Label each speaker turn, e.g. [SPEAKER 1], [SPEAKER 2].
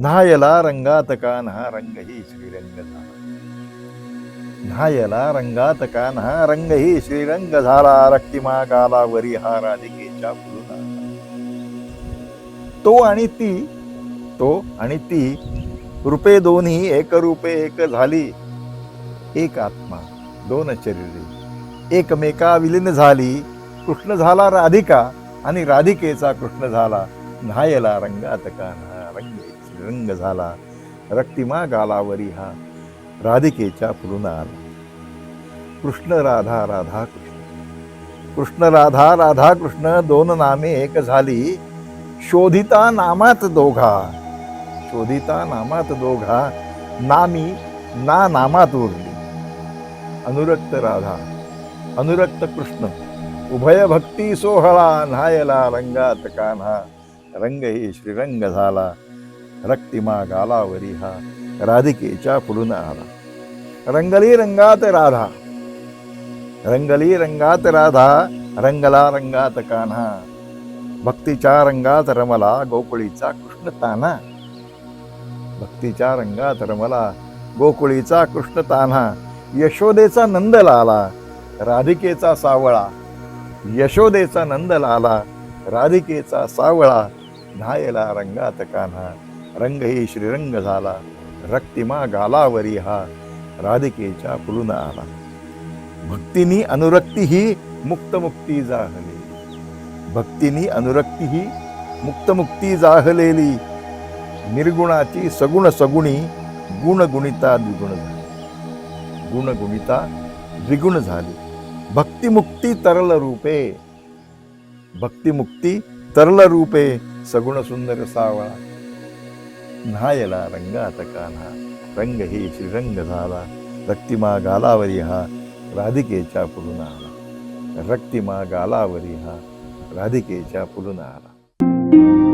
[SPEAKER 1] न्हायला रंगात कान्हा रंग ही श्रीरंग झाला न्हायला रंगात कान्हा रंग ही श्रीरंग झाला रक्तिमा गालावरी हा राधिकेच्या तो आणि ती तो आणि ती रूपे दोन्ही एक रूपे एक झाली। एक आत्मा दोन शरीरे एकमेका विलीन झाली। कृष्ण झाला राधिका आणि राधिकेचा कृष्ण झाला। न्हायला रंगात कान्हा रंग रंग झाला. रक्तिमा गालावरी हा राधिकेच्या फुलून आला. कृष्ण राधा राधा कृष्ण. कृष्ण राधा राधा कृष्ण दोन नामे एक झाली. शोधिता नामात दोघा. शोधिता नामात दोघा. नामी ना नामात उरली. अनुरक्त राधा अनुरक्त कृष्ण. उभय भक्ती सोहळा न्हायला रंगात कान्हा. रंग ही श्रीरंग झाला. रक्तिमा गालावरी हा. राधिकेच्या फुलून आला. रंगली रंगात राधा. रंगली रंगात राधा रंगला रंगात कान्हा. भक्तीच्या रंगात रमला गोकुळीचा कृष्ण तान्हा भक्तीच्या रंगात रमला गोकुळीचा कृष्ण तान्हा यशोदेचा नंद लाला राधिकेचा सावळा. यशोदेचा नंद लाला राधिकेचा सावळा. न्हायला रंगात कान्हा. रंग ही श्रीरंग झाला रक्तिमा गालावरी हा राधिकेच्या पुलून आला. भक्तिनी अनुरक्ती ही मुक्तमुक्ती जाहलेली भक्तीनी अनुरक्ती ही मुक्तमुक्ती जाहलेली. निर्गुणाची सगुण सगुणी गुणगुणिता द्विगुण झाली. गुणगुणिता द्विगुण झाली. भक्तिमुक्ती तरल रूपे. भक्तिमुक्ती तरल रूपे सगुण सुंदर सावळा. न्हायला रंगात कान्हा रंग ही श्रीरंग झाला रक्तिमा गालावरी हा राधिकेच्या पुलून आला रक्तिमा गालावरी हा राधिकेच्या पुलून आला